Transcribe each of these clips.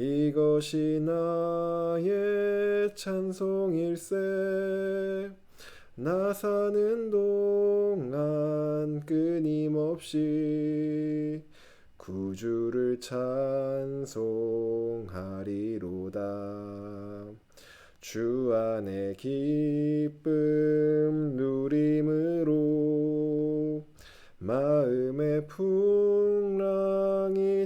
이것이 나의 찬송일세. 나 사는 동안 끊임없이 구주를 찬송하리로다. 주 안에 기쁨 누림으로 마음의 풍랑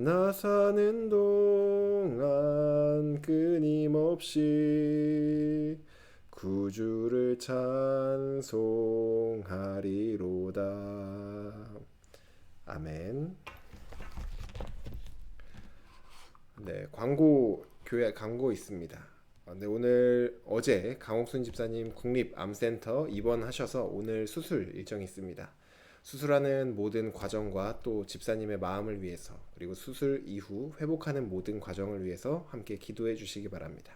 나 사는 동안 끊임없이 구주를 찬송하리로다. 아멘. 네 광고 교회 광고 있습니다. 아, 네, 오늘 어제 강옥순 집사님 국립 암센터 입원하셔서 오늘 수술 일정이 있습니다. 수술하는 모든 과정과 또 집사님의 마음을 위해서 그리고 수술 이후 회복하는 모든 과정을 위해서 함께 기도해 주시기 바랍니다.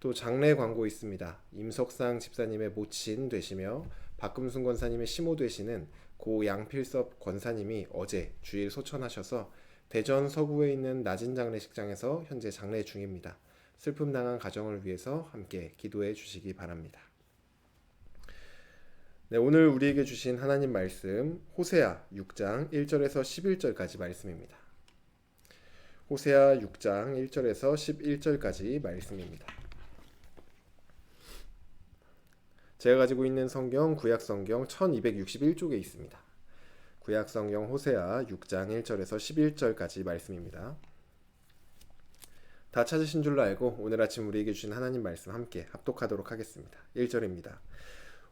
또 장례 광고 있습니다. 임석상 집사님의 모친 되시며 박금순 권사님의 시모 되시는 고 양필섭 권사님이 어제 주일 소천하셔서 대전 서구에 있는 낮은 장례식장에서 현재 장례 중입니다. 슬픔 당한 가정을 위해서 함께 기도해 주시기 바랍니다. 네, 오늘 우리에게 주신 하나님 말씀 호세아 6장 1절에서 11절까지 말씀입니다. 호세아 6장 1절에서 11절까지 말씀입니다. 제가 가지고 있는 성경 구약 성경 1261쪽에 있습니다. 구약 성경 호세아 6장 1절에서 11절까지 말씀입니다. 다 찾으신 줄로 알고 오늘 아침 우리에게 주신 하나님 말씀 함께 합독하도록 하겠습니다. 1절입니다.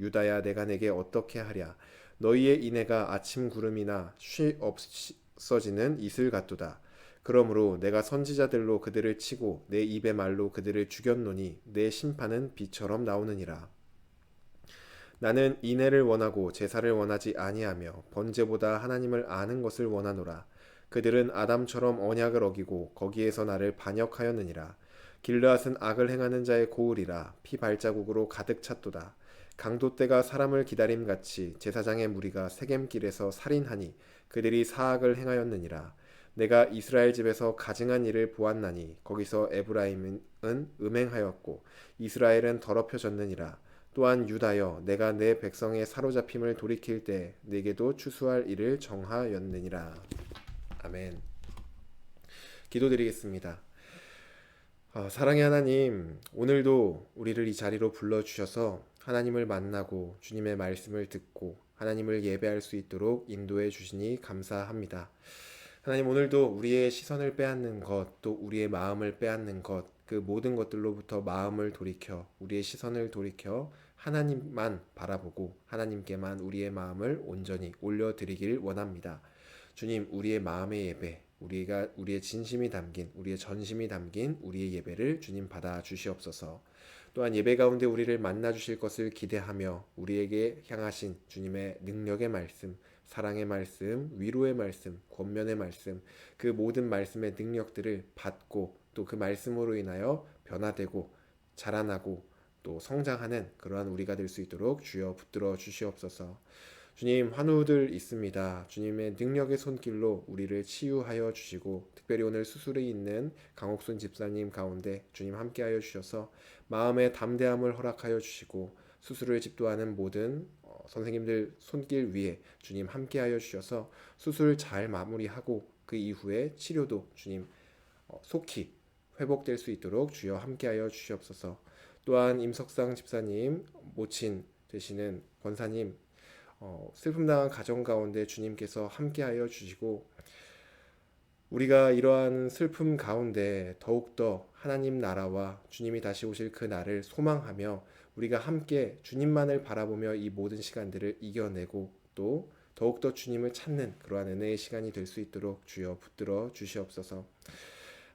유다야 내가 내게 어떻게 하랴 너희의 인애가 아침 구름이나 쉬 없어지는 이슬 같도다. 그러므로 내가 선지자들로 그들을 치고 내 입의 말로 그들을 죽였노니 내 심판은 비처럼 나오느니라. 나는 인애를 원하고 제사를 원하지 아니하며 번제보다 하나님을 아는 것을 원하노라. 그들은 아담처럼 언약을 어기고 거기에서 나를 반역하였느니라. 길르앗은 악을 행하는 자의 고을이라 피 발자국으로 가득 찼도다. 강도 때가 사람을 기다림 같이 제사장의 무리가 세겜길에서 살인하니 그들이 사악을 행하였느니라. 내가 이스라엘 집에서 가증한 일을 보았나니 거기서 에브라임은 음행하였고 이스라엘은 더럽혀졌느니라. 또한 유다여 내가 내 백성의 사로잡힘을 돌이킬 때 내게도 추수할 일을 정하였느니라. 아멘. 기도드리겠습니다. 어, 사랑의 하나님, 오늘도 우리를 이 자리로 불러주셔서 하나님을 만나고 주님의 말씀을 듣고 하나님을 예배할 수 있도록 인도해 주시니 감사합니다. 하나님 오늘도 우리의 시선을 빼앗는 것, 또 우리의 마음을 빼앗는 것, 그 모든 것들로부터 마음을 돌이켜 우리의 시선을 돌이켜 하나님만 바라보고 하나님께만 우리의 마음을 온전히 올려드리길 원합니다. 주님, 우리의 마음의 예배, 우리가 우리의 진심이 담긴 우리의 전심이 담긴 우리의 예배를 주님 받아 주시옵소서. 또한 예배 가운데 우리를 만나 주실 것을 기대하며 우리에게 향하신 주님의 능력의 말씀, 사랑의 말씀, 위로의 말씀, 권면의 말씀, 그 모든 말씀의 능력들을 받고 또 그 말씀으로 인하여 변화되고 자라나고 또 성장하는 그러한 우리가 될 수 있도록 주여 붙들어 주시옵소서. 주님 환우들 있습니다. 주님의 능력의 손길로 우리를 치유하여 주시고 특별히 오늘 수술에 있는 강옥순 집사님 가운데 주님 함께하여 주셔서 마음의 담대함을 허락하여 주시고 수술을 집도하는 모든 어, 선생님들 손길 위에 주님 함께하여 주셔서 수술 잘 마무리하고 그 이후에 치료도 주님 어, 속히 회복될 수 있도록 주여 함께하여 주시옵소서. 또한 임석상 집사님 모친 되시는 권사님 어, 슬픔 당한 가정 가운데 주님께서 함께하여 주시고 우리가 이러한 슬픔 가운데 더욱더 하나님 나라와 주님이 다시 오실 그 날을 소망하며 우리가 함께 주님만을 바라보며 이 모든 시간들을 이겨내고 또 더욱더 주님을 찾는 그러한 은혜의 시간이 될 수 있도록 주여 붙들어 주시옵소서.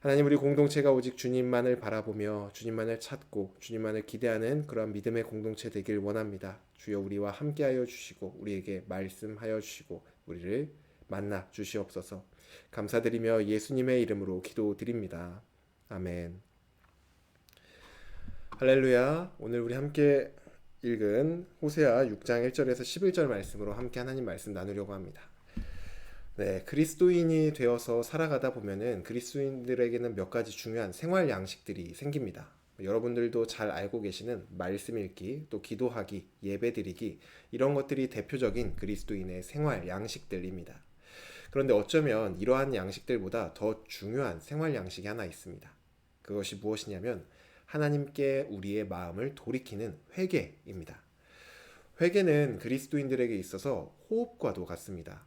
하나님 우리 공동체가 오직 주님만을 바라보며 주님만을 찾고 주님만을 기대하는 그러한 믿음의 공동체 되길 원합니다. 주여 우리와 함께하여 주시고 우리에게 말씀하여 주시고 우리를 만나 주시옵소서. 감사드리며 예수님의 이름으로 기도드립니다. 아멘. 할렐루야. 오늘 우리 함께 읽은 호세아 6장 1절에서 11절 말씀으로 함께 하나님 말씀 나누려고 합니다. 네, 그리스도인이 되어서 살아가다 보면은 그리스도인들에게는 몇 가지 중요한 생활 양식들이 생깁니다. 여러분들도 잘 알고 계시는 말씀 읽기, 또 기도하기, 예배 드리기 이런 것들이 대표적인 그리스도인의 생활 양식들입니다. 그런데 어쩌면 이러한 양식들보다 더 중요한 생활 양식이 하나 있습니다. 그것이 무엇이냐면 하나님께 우리의 마음을 돌이키는 회개입니다. 회개는 그리스도인들에게 있어서 호흡과도 같습니다.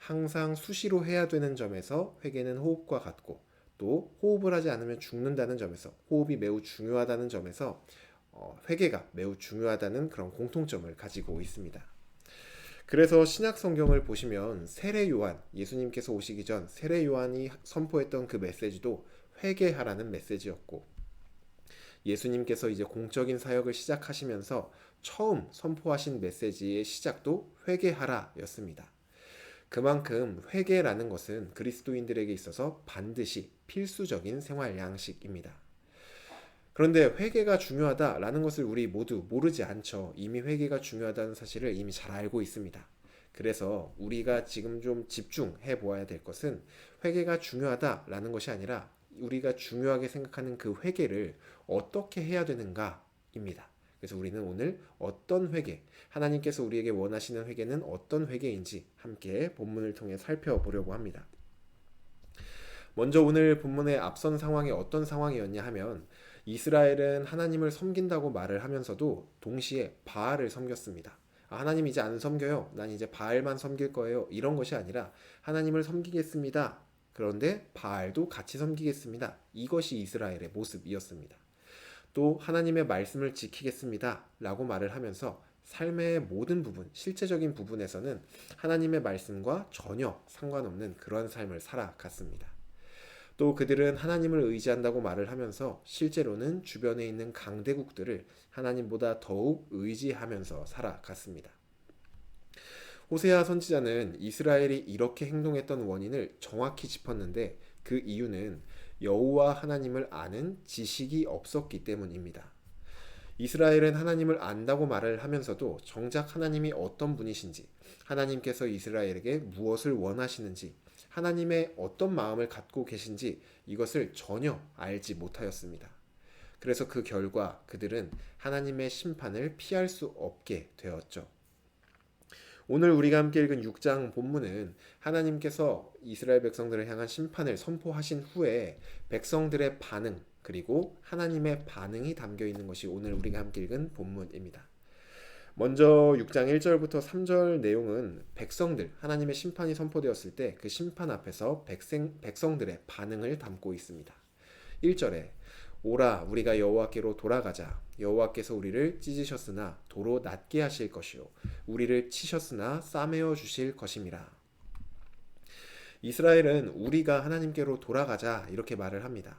항상 수시로 해야 되는 점에서 회개는 호흡과 같고 또 호흡을 하지 않으면 죽는다는 점에서 호흡이 매우 중요하다는 점에서 어, 회개가 매우 중요하다는 그런 공통점을 가지고 있습니다. 그래서 신약 성경을 보시면 세례 요한 예수님께서 오시기 전 세례 요한이 선포했던 그 메시지도 회개하라는 메시지였고 예수님께서 이제 공적인 사역을 시작하시면서 처음 선포하신 메시지의 시작도 회개하라였습니다. 그만큼 회개라는 것은 그리스도인들에게 있어서 반드시 필수적인 생활 양식입니다. 그런데 회개가 중요하다라는 것을 우리 모두 모르지 않죠. 이미 회개가 중요하다는 사실을 이미 잘 알고 있습니다. 그래서 우리가 지금 좀 집중해 보아야 될 것은 회개가 중요하다라는 것이 아니라 우리가 중요하게 생각하는 그 회개를 어떻게 해야 되는가입니다. 그래서 우리는 오늘 어떤 회개, 하나님께서 우리에게 원하시는 회개는 어떤 회개인지 함께 본문을 통해 살펴보려고 합니다. 먼저 오늘 본문의 앞선 상황이 어떤 상황이었냐 하면 이스라엘은 하나님을 섬긴다고 말을 하면서도 동시에 바알을 섬겼습니다. 아, 하나님 이제 안 섬겨요. 난 이제 바알만 섬길 거예요. 이런 것이 아니라 하나님을 섬기겠습니다. 그런데 바알도 같이 섬기겠습니다. 이것이 이스라엘의 모습이었습니다. 또 하나님의 말씀을 지키겠습니다. 라고 말을 하면서 삶의 모든 부분, 실제적인 부분에서는 하나님의 말씀과 전혀 상관없는 그런 삶을 살아갔습니다. 또 그들은 하나님을 의지한다고 말을 하면서 실제로는 주변에 있는 강대국들을 하나님보다 더욱 의지하면서 살아갔습니다. 호세아 선지자는 이스라엘이 이렇게 행동했던 원인을 정확히 짚었는데 그 이유는 여호와 하나님을 아는 지식이 없었기 때문입니다. 이스라엘은 하나님을 안다고 말을 하면서도 정작 하나님이 어떤 분이신지, 하나님께서 이스라엘에게 무엇을 원하시는지, 하나님의 어떤 마음을 갖고 계신지 이것을 전혀 알지 못하였습니다. 그래서 그 결과 그들은 하나님의 심판을 피할 수 없게 되었죠. 오늘 우리가 함께 읽은 6장 본문은 하나님께서 이스라엘 백성들을 향한 심판을 선포하신 후에 백성들의 반응 그리고 하나님의 반응이 담겨 있는 것이 오늘 우리가 함께 읽은 본문입니다. 먼저 6장 1절부터 3절 내용은 백성들 하나님의 심판이 선포되었을 때 그 심판 앞에서 백성, 백성들의 반응을 담고 있습니다. 1절에 오라 우리가 여호와께로 돌아가자 여호와께서 우리를 찢으셨으나 도로 낫게 하실 것이요 우리를 치셨으나 싸매어 주실 것임이라 이스라엘은 우리가 하나님께로 돌아가자 이렇게 말을 합니다.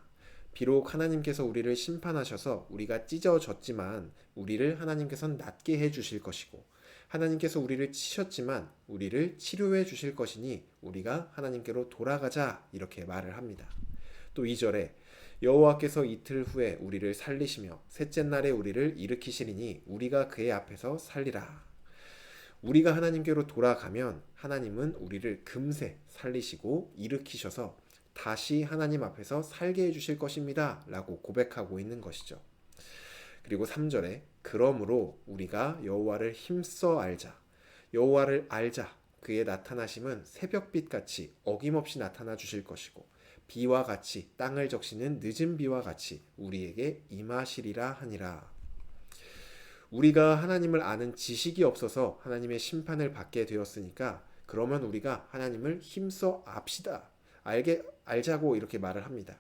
비록 하나님께서 우리를 심판하셔서 우리가 찢어졌지만 우리를 하나님께서는 낫게 해 주실 것이고 하나님께서 우리를 치셨지만 우리를 치료해 주실 것이니 우리가 하나님께로 돌아가자 이렇게 말을 합니다. 또 2절에 여호와께서 이틀 후에 우리를 살리시며 셋째 날에 우리를 일으키시리니 우리가 그의 앞에서 살리라. 우리가 하나님께로 돌아가면 하나님은 우리를 금세 살리시고 일으키셔서 다시 하나님 앞에서 살게 해 주실 것입니다. 라고 고백하고 있는 것이죠. 그리고 3절에 그러므로 우리가 여호와를 힘써 알자. 여호와를 알자. 그의 나타나심은 새벽빛 같이 어김없이 나타나 주실 것이고 비와 같이 땅을 적시는 늦은 비와 같이 우리에게 임하시리라 하니라. 우리가 하나님을 아는 지식이 없어서 하나님의 심판을 받게 되었으니까 그러면 우리가 하나님을 힘써 압시다. 알게 알자고 이렇게 말을 합니다.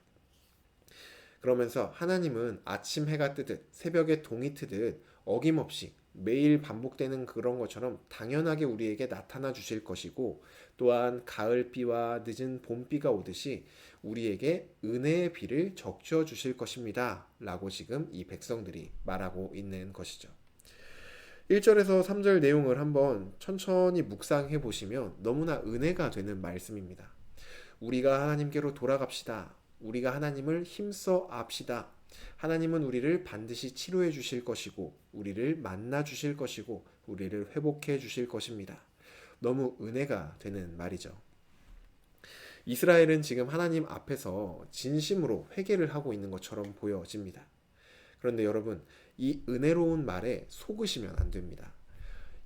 그러면서 하나님은 아침 해가 뜨듯 새벽에 동이 트듯 어김없이 매일 반복되는 그런 것처럼 당연하게 우리에게 나타나 주실 것이고 또한 가을비와 늦은 봄비가 오듯이 우리에게 은혜의 비를 적셔 주실 것입니다. 라고 지금 이 백성들이 말하고 있는 것이죠. 1절에서 3절 내용을 한번 천천히 묵상해 보시면 너무나 은혜가 되는 말씀입니다. 우리가 하나님께로 돌아갑시다. 우리가 하나님을 힘써 압시다. 하나님은 우리를 반드시 치료해 주실 것이고, 우리를 만나 주실 것이고, 우리를 회복해 주실 것입니다. 너무 은혜가 되는 말이죠. 이스라엘은 지금 하나님 앞에서 진심으로 회개를 하고 있는 것처럼 보여집니다. 그런데 여러분, 이 은혜로운 말에 속으시면 안 됩니다.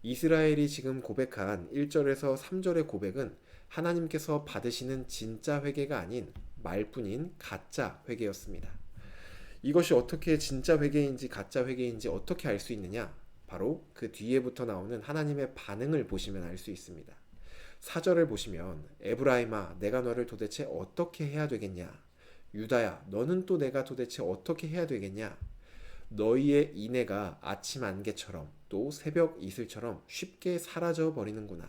이스라엘이 지금 고백한 1절에서 3절의 고백은 하나님께서 받으시는 진짜 회개가 아닌 말뿐인 가짜 회개였습니다. 이것이 어떻게 진짜 회개인지 가짜 회개인지 어떻게 알 수 있느냐? 바로 그 뒤에부터 나오는 하나님의 반응을 보시면 알 수 있습니다. 사절을 보시면 에브라임아 내가 너를 도대체 어떻게 해야 되겠냐? 유다야 너는 또 내가 도대체 어떻게 해야 되겠냐? 너희의 인애가 아침 안개처럼 또 새벽 이슬처럼 쉽게 사라져 버리는구나.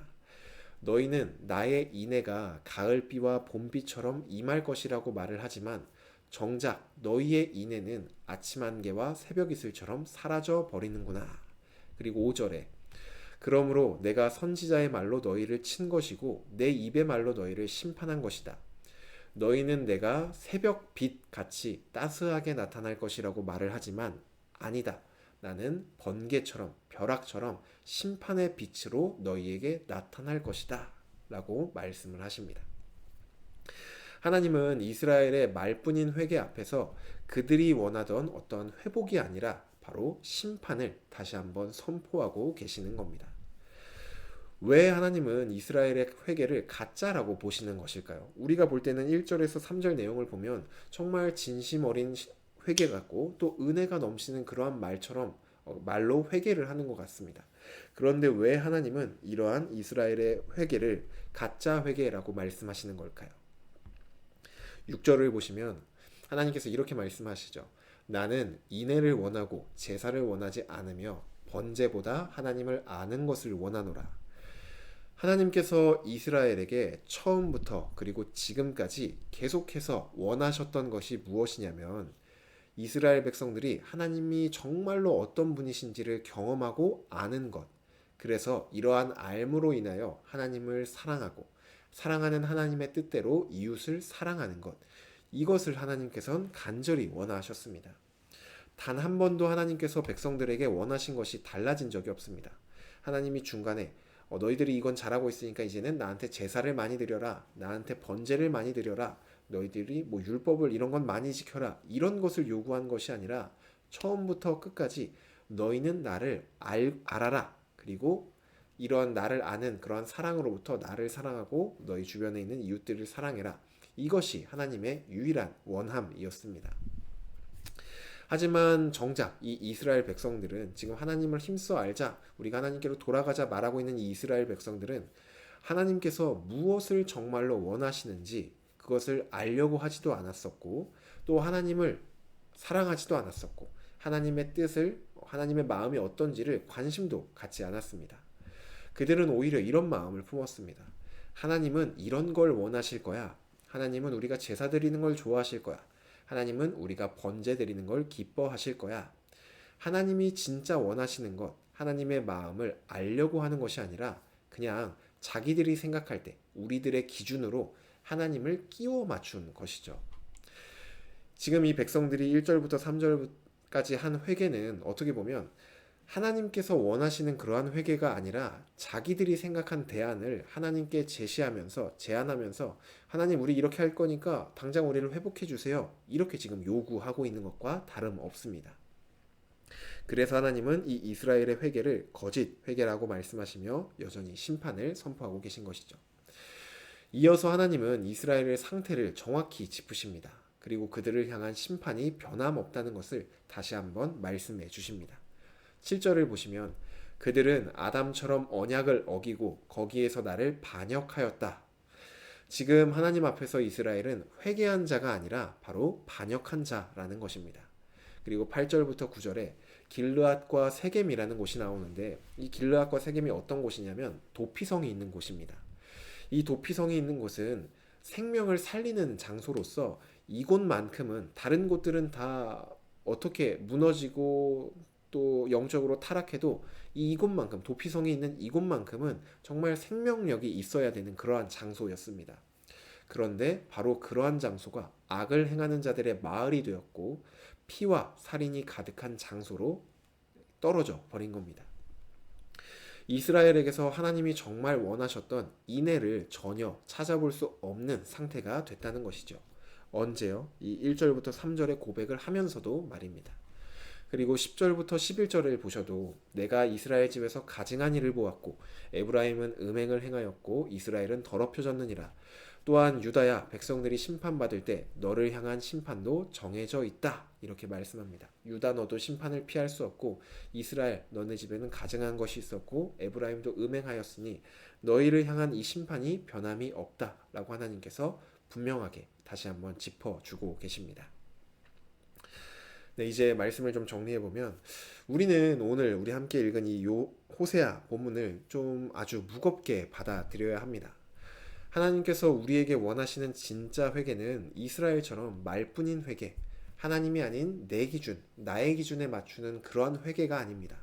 너희는 나의 인애가 가을비와 봄비처럼 임할 것이라고 말을 하지만 정작 너희의 인애는 아침 안개와 새벽 이슬처럼 사라져 버리는구나. 그리고 5절에 그러므로 내가 선지자의 말로 너희를 친 것이고 내 입의 말로 너희를 심판한 것이다. 너희는 내가 새벽 빛 같이 따스하게 나타날 것이라고 말을 하지만 아니다. 나는 번개처럼 벼락처럼 심판의 빛으로 너희에게 나타날 것이다. 라고 말씀을 하십니다. 하나님은 이스라엘의 말뿐인 회개 앞에서 그들이 원하던 어떤 회복이 아니라 바로 심판을 다시 한번 선포하고 계시는 겁니다. 왜 하나님은 이스라엘의 회개를 가짜라고 보시는 것일까요? 우리가 볼 때는 1절에서 3절 내용을 보면 정말 진심 어린 회개 같고 또 은혜가 넘치는 그러한 말처럼 어, 말로 회개를 하는 것 같습니다. 그런데 왜 하나님은 이러한 이스라엘의 회개를 가짜 회개라고 말씀하시는 걸까요? 6절을 보시면 하나님께서 이렇게 말씀하시죠. 나는 인애를 원하고 제사를 원하지 않으며 번제보다 하나님을 아는 것을 원하노라. 하나님께서 이스라엘에게 처음부터 그리고 지금까지 계속해서 원하셨던 것이 무엇이냐면 이스라엘 백성들이 하나님이 정말로 어떤 분이신지를 경험하고 아는 것. 그래서 이러한 알므로 인하여 하나님을 사랑하고 사랑하는 하나님의 뜻대로 이웃을 사랑하는 것. 이것을 하나님께서는 간절히 원하셨습니다. 단 한 번도 하나님께서 백성들에게 원하신 것이 달라진 적이 없습니다. 하나님이 중간에 어, 너희들이 이건 잘하고 있으니까 이제는 나한테 제사를 많이 드려라. 나한테 번제를 많이 드려라. 너희들이 뭐 율법을 이런 건 많이 지켜라. 이런 것을 요구한 것이 아니라 처음부터 끝까지 너희는 나를 알, 알아라. 그리고 이러한 나를 아는 그러한 사랑으로부터 나를 사랑하고 너희 주변에 있는 이웃들을 사랑해라. 이것이 하나님의 유일한 원함이었습니다. 하지만 정작 이 이스라엘 백성들은 지금 하나님을 힘써 알자 우리가 하나님께로 돌아가자 말하고 있는 이 이스라엘 백성들은 하나님께서 무엇을 정말로 원하시는지 그것을 알려고 하지도 않았었고 또 하나님을 사랑하지도 않았었고 하나님의 뜻을 하나님의 마음이 어떤지를 관심도 갖지 않았습니다. 그들은 오히려 이런 마음을 품었습니다. 하나님은 이런 걸 원하실 거야. 하나님은 우리가 제사 드리는 걸 좋아하실 거야. 하나님은 우리가 번제 드리는 걸 기뻐하실 거야. 하나님이 진짜 원하시는 것, 하나님의 마음을 알려고 하는 것이 아니라 그냥 자기들이 생각할 때 우리들의 기준으로 하나님을 끼워 맞춘 것이죠. 지금 이 백성들이 1절부터 3절까지 한 회개는 어떻게 보면 하나님께서 원하시는 그러한 회개가 아니라 자기들이 생각한 대안을 하나님께 제시하면서 제안하면서 하나님 우리 이렇게 할 거니까 당장 우리를 회복해 주세요. 이렇게 지금 요구하고 있는 것과 다름 없습니다. 그래서 하나님은 이 이스라엘의 회개를 거짓 회개라고 말씀하시며 여전히 심판을 선포하고 계신 것이죠. 이어서 하나님은 이스라엘의 상태를 정확히 짚으십니다. 그리고 그들을 향한 심판이 변함없다는 것을 다시 한번 말씀해 주십니다. 7절을 보시면 그들은 아담처럼 언약을 어기고 거기에서 나를 반역하였다. 지금 하나님 앞에서 이스라엘은 회개한 자가 아니라 바로 반역한 자라는 것입니다. 그리고 8절부터 9절에 길르앗과 세겜이라는 곳이 나오는데 이 길르앗과 세겜이 어떤 곳이냐면 도피성이 있는 곳입니다. 이 도피성이 있는 곳은 생명을 살리는 장소로서 이곳만큼은 다른 곳들은 다 어떻게 무너지고 또 영적으로 타락해도 이곳만큼 도피성이 있는 이곳만큼은 정말 생명력이 있어야 되는 그러한 장소였습니다. 그런데 바로 그러한 장소가 악을 행하는 자들의 마을이 되었고 피와 살인이 가득한 장소로 떨어져 버린 겁니다. 이스라엘에게서 하나님이 정말 원하셨던 인애를 전혀 찾아볼 수 없는 상태가 됐다는 것이죠. 언제요? 이 1절부터 3절의 고백을 하면서도 말입니다. 그리고 10절부터 11절을 보셔도 내가 이스라엘 집에서 가증한 일을 보았고 에브라임은 음행을 행하였고 이스라엘은 더럽혀졌느니라. 또한 유다야 백성들이 심판받을 때 너를 향한 심판도 정해져 있다. 이렇게 말씀합니다. 유다 너도 심판을 피할 수 없고 이스라엘 너네 집에는 가증한 것이 있었고 에브라임도 음행하였으니 너희를 향한 이 심판이 변함이 없다라고 하나님께서 분명하게 다시 한번 짚어 주고 계십니다. 네, 이제 말씀을 좀 정리해 보면 우리는 오늘 우리 함께 읽은 이 요 호세아 본문을 좀 아주 무겁게 받아들여야 합니다. 하나님께서 우리에게 원하시는 진짜 회개는 이스라엘처럼 말뿐인 회개, 하나님이 아닌 내 기준, 나의 기준에 맞추는 그러한 회개가 아닙니다.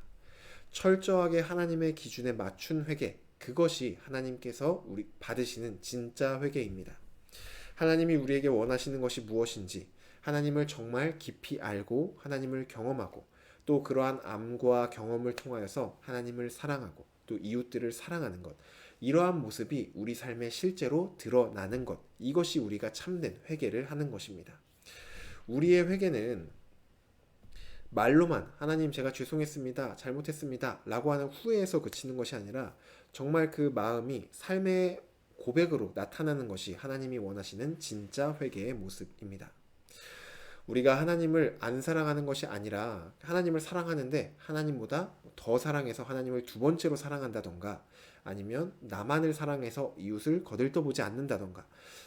철저하게 하나님의 기준에 맞춘 회개, 그것이 하나님께서 우리 받으시는 진짜 회개입니다. 하나님이 우리에게 원하시는 것이 무엇인지, 하나님을 정말 깊이 알고 하나님을 경험하고 또 그러한 암과 경험을 통하여서 하나님을 사랑하고 또 이웃들을 사랑하는 것. 이러한 모습이 우리 삶에 실제로 드러나는 것. 이것이 우리가 참된 회개를 하는 것입니다. 우리의 회개는 말로만 하나님 제가 죄송했습니다. 잘못했습니다. 라고 하는 후회에서 그치는 것이 아니라 정말 그 마음이 삶의 고백으로 나타나는 것이 하나님이 원하시는 진짜 회개의 모습입니다. 우리가 하나님을 안 사랑하는 것이 아니라 하나님을 사랑하는데 하나님보다 더 사랑해서 하나님을 두 번째로 사랑한다던가 아니면 나만을 사랑해서 이웃을 거들떠보지 않는다던가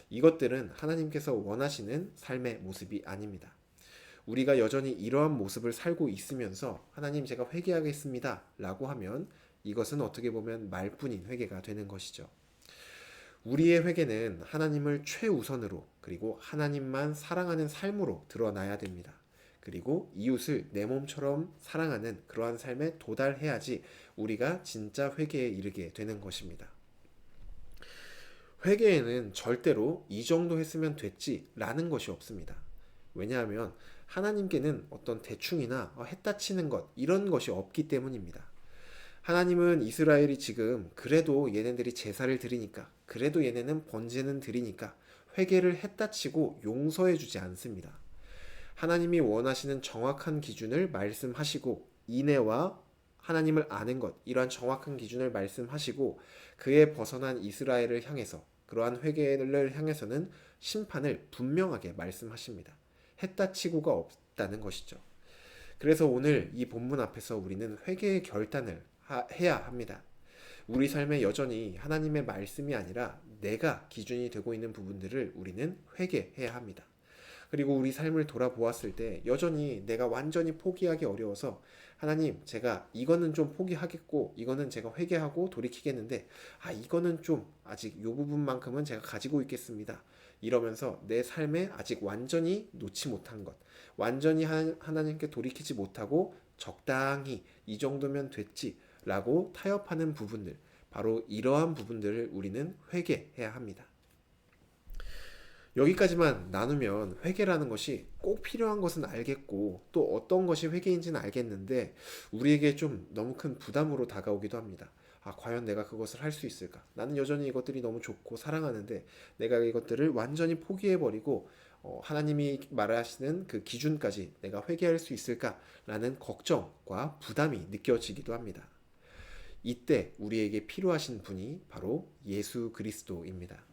이것들은 하나님께서 원하시는 삶의 모습이 아닙니다. 우리가 여전히 이러한 모습을 살고 있으면서 하나님 제가 회개하겠습니다 라고 하면 이것은 어떻게 보면 말뿐인 회개가 되는 것이죠. 우리의 회개는 하나님을 최우선으로 그리고 하나님만 사랑하는 삶으로 드러나야 됩니다. 그리고 이웃을 내 몸처럼 사랑하는 그러한 삶에 도달해야지 우리가 진짜 회개에 이르게 되는 것입니다. 회개에는 절대로 이 정도 했으면 됐지라는 것이 없습니다. 왜냐하면 하나님께는 어떤 대충이나 했다 치는 것 이런 것이 없기 때문입니다. 하나님은 이스라엘이 지금 그래도 얘네들이 제사를 드리니까 그래도 얘네는 번제는 드리니까 회개를 했다 치고 용서해 주지 않습니다. 하나님이 원하시는 정확한 기준을 말씀하시고 인애와 하나님을 아는 것 이러한 정확한 기준을 말씀하시고 그에 벗어난 이스라엘을 향해서 그러한 회개를 향해서는 심판을 분명하게 말씀하십니다. 했다 치고가 없다는 것이죠. 그래서 오늘 이 본문 앞에서 우리는 회개의 결단을 해야 합니다. 우리 삶에 여전히 하나님의 말씀이 아니라 내가 기준이 되고 있는 부분들을 우리는 회개해야 합니다. 그리고 우리 삶을 돌아보았을 때 여전히 내가 완전히 포기하기 어려워서 하나님 제가 이거는 좀 포기하겠고 이거는 제가 회개하고 돌이키겠는데 아 이거는 좀 아직 요 부분만큼은 제가 가지고 있겠습니다. 이러면서 내 삶에 아직 완전히 놓지 못한 것, 완전히 하나님께 돌이키지 못하고 적당히 이 정도면 됐지 라고 타협하는 부분들, 바로 이러한 부분들을 우리는 회개해야 합니다. 여기까지만 나누면 회개라는 것이 꼭 필요한 것은 알겠고 또 어떤 것이 회개인지는 알겠는데 우리에게 좀 너무 큰 부담으로 다가오기도 합니다. 아, 과연 내가 그것을 할 수 있을까? 나는 여전히 이것들이 너무 좋고 사랑하는데 내가 이것들을 완전히 포기해버리고 어, 하나님이 말하시는 그 기준까지 내가 회개할 수 있을까라는 걱정과 부담이 느껴지기도 합니다. 이때 우리에게 필요하신 분이 바로 예수 그리스도입니다.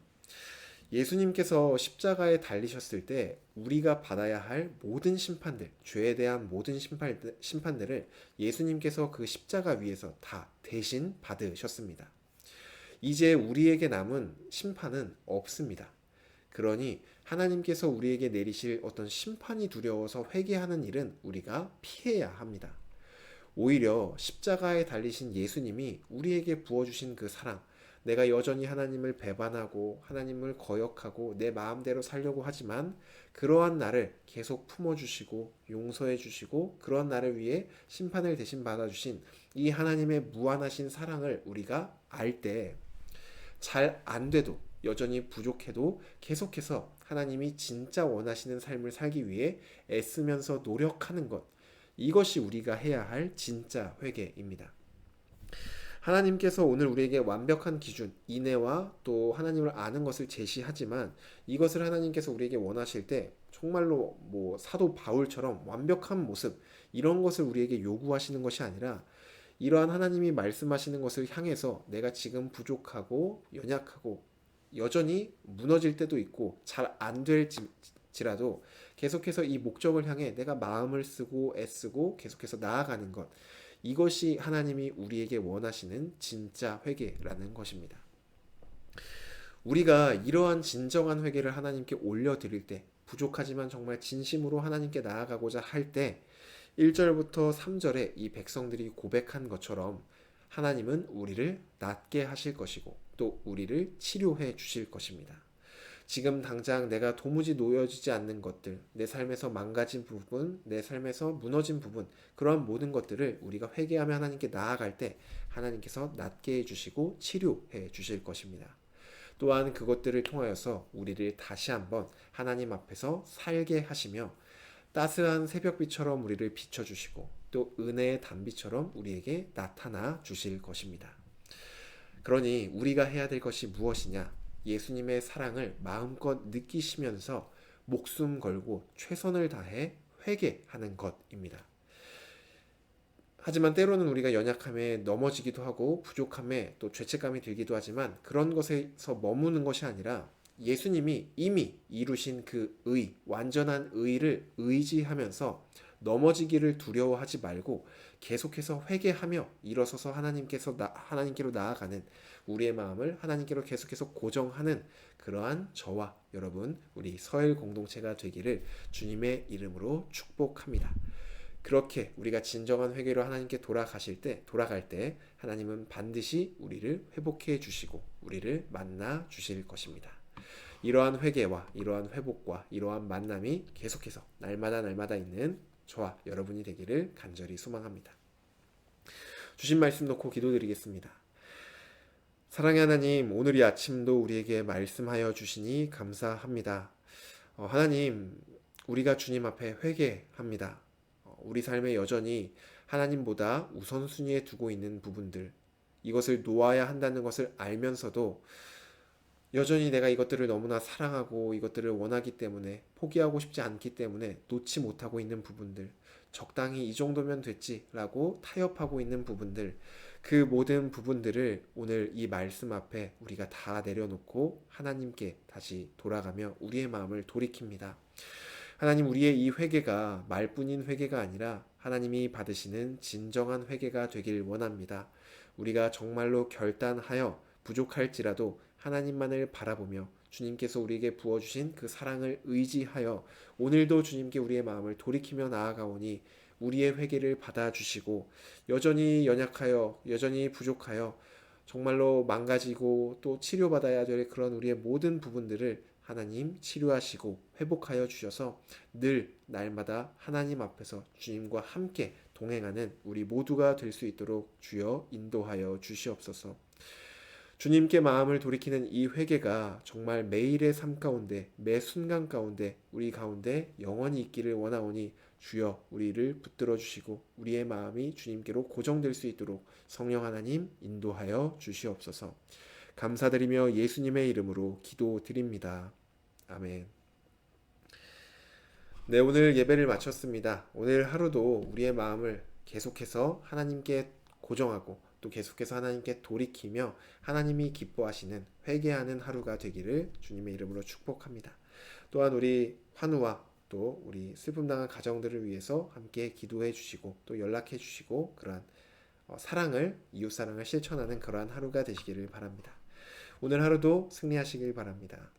예수님께서 십자가에 달리셨을 때 우리가 받아야 할 모든 심판들, 죄에 대한 모든 심판, 심판들을 예수님께서 그 십자가 위에서 다 대신 받으셨습니다. 이제 우리에게 남은 심판은 없습니다. 그러니 하나님께서 우리에게 내리실 어떤 심판이 두려워서 회개하는 일은 우리가 피해야 합니다. 오히려 십자가에 달리신 예수님이 우리에게 부어주신 그 사랑, 내가 여전히 하나님을 배반하고 하나님을 거역하고 내 마음대로 살려고 하지만 그러한 나를 계속 품어주시고 용서해주시고 그러한 나를 위해 심판을 대신 받아주신 이 하나님의 무한하신 사랑을 우리가 알 때 잘 안 돼도 여전히 부족해도 계속해서 하나님이 진짜 원하시는 삶을 살기 위해 애쓰면서 노력하는 것 이것이 우리가 해야 할 진짜 회개입니다. 하나님께서 오늘 우리에게 완벽한 기준, 인애와 또 하나님을 아는 것을 제시하지만 이것을 하나님께서 우리에게 원하실 때 정말로 뭐 사도 바울처럼 완벽한 모습 이런 것을 우리에게 요구하시는 것이 아니라 이러한 하나님이 말씀하시는 것을 향해서 내가 지금 부족하고 연약하고 여전히 무너질 때도 있고 잘 안 될지라도 계속해서 이 목적을 향해 내가 마음을 쓰고 애쓰고 계속해서 나아가는 것 이것이 하나님이 우리에게 원하시는 진짜 회개라는 것입니다. 우리가 이러한 진정한 회개를 하나님께 올려드릴 때, 부족하지만 정말 진심으로 하나님께 나아가고자 할 때, 1절부터 3절에 이 백성들이 고백한 것처럼 하나님은 우리를 낫게 하실 것이고, 또 우리를 치료해 주실 것입니다. 지금 당장 내가 도무지 놓여지지 않는 것들, 내 삶에서 망가진 부분, 내 삶에서 무너진 부분, 그러한 모든 것들을 우리가 회개하며 하나님께 나아갈 때 하나님께서 낫게 해주시고 치료해 주실 것입니다. 또한 그것들을 통하여서 우리를 다시 한번 하나님 앞에서 살게 하시며 따스한 새벽빛처럼 우리를 비춰주시고 또 은혜의 단비처럼 우리에게 나타나 주실 것입니다. 그러니 우리가 해야 될 것이 무엇이냐? 예수님의 사랑을 마음껏 느끼시면서 목숨 걸고 최선을 다해 회개하는 것입니다. 하지만 때로는 우리가 연약함에 넘어지기도 하고 부족함에 또 죄책감이 들기도 하지만 그런 것에서 머무는 것이 아니라 예수님이 이미 이루신 그 의, 완전한 의를 의지하면서 넘어지기를 두려워하지 말고 계속해서 회개하며 일어서서 하나님께서 나, 하나님께로 나아가는 우리의 마음을 하나님께로 계속해서 고정하는 그러한 저와 여러분 우리 서엘 공동체가 되기를 주님의 이름으로 축복합니다. 그렇게 우리가 진정한 회개로 하나님께 돌아가실 때 돌아갈 때 하나님은 반드시 우리를 회복해 주시고 우리를 만나 주실 것입니다. 이러한 회개와 이러한 회복과 이러한 만남이 계속해서 날마다 날마다 있는 저와 여러분이 되기를 간절히 소망합니다. 주신 말씀 놓고 기도드리겠습니다. 사랑의 하나님, 오늘 이 아침도 우리에게 말씀하여 주시니 감사합니다. 어, 하나님, 우리가 주님 앞에 회개합니다. 어, 우리 삶에 여전히 하나님보다 우선순위에 두고 있는 부분들, 이것을 놓아야 한다는 것을 알면서도 여전히 내가 이것들을 너무나 사랑하고 이것들을 원하기 때문에 포기하고 싶지 않기 때문에 놓지 못하고 있는 부분들, 적당히 이 정도면 됐지라고 타협하고 있는 부분들, 그 모든 부분들을 오늘 이 말씀 앞에 우리가 다 내려놓고 하나님께 다시 돌아가며 우리의 마음을 돌이킵니다. 하나님 우리의 이 회개가 말뿐인 회개가 아니라 하나님이 받으시는 진정한 회개가 되길 원합니다. 우리가 정말로 결단하여 부족할지라도 하나님만을 바라보며 주님께서 우리에게 부어주신 그 사랑을 의지하여 오늘도 주님께 우리의 마음을 돌이키며 나아가오니 우리의 회개를 받아주시고 여전히 연약하여 여전히 부족하여 정말로 망가지고 또 치료받아야 될 그런 우리의 모든 부분들을 하나님 치료하시고 회복하여 주셔서 늘 날마다 하나님 앞에서 주님과 함께 동행하는 우리 모두가 될 수 있도록 주여 인도하여 주시옵소서. 주님께 마음을 돌이키는 이 회개가 정말 매일의 삶 가운데 매 순간 가운데 우리 가운데 영원히 있기를 원하오니 주여 우리를 붙들어 주시고 우리의 마음이 주님께로 고정될 수 있도록 성령 하나님 인도하여 주시옵소서. 감사드리며 예수님의 이름으로 기도드립니다. 아멘. 네, 오늘 예배를 마쳤습니다. 오늘 하루도 우리의 마음을 계속해서 하나님께 고정하고 또 계속해서 하나님께 돌이키며 하나님이 기뻐하시는 회개하는 하루가 되기를 주님의 이름으로 축복합니다. 또한 우리 환우와 또 우리 슬픔 당한 가정들을 위해서 함께 기도해 주시고 또 연락해 주시고 그러한 어, 사랑을 이웃 사랑을 실천하는 그러한 하루가 되시기를 바랍니다. 오늘 하루도 승리하시길 바랍니다.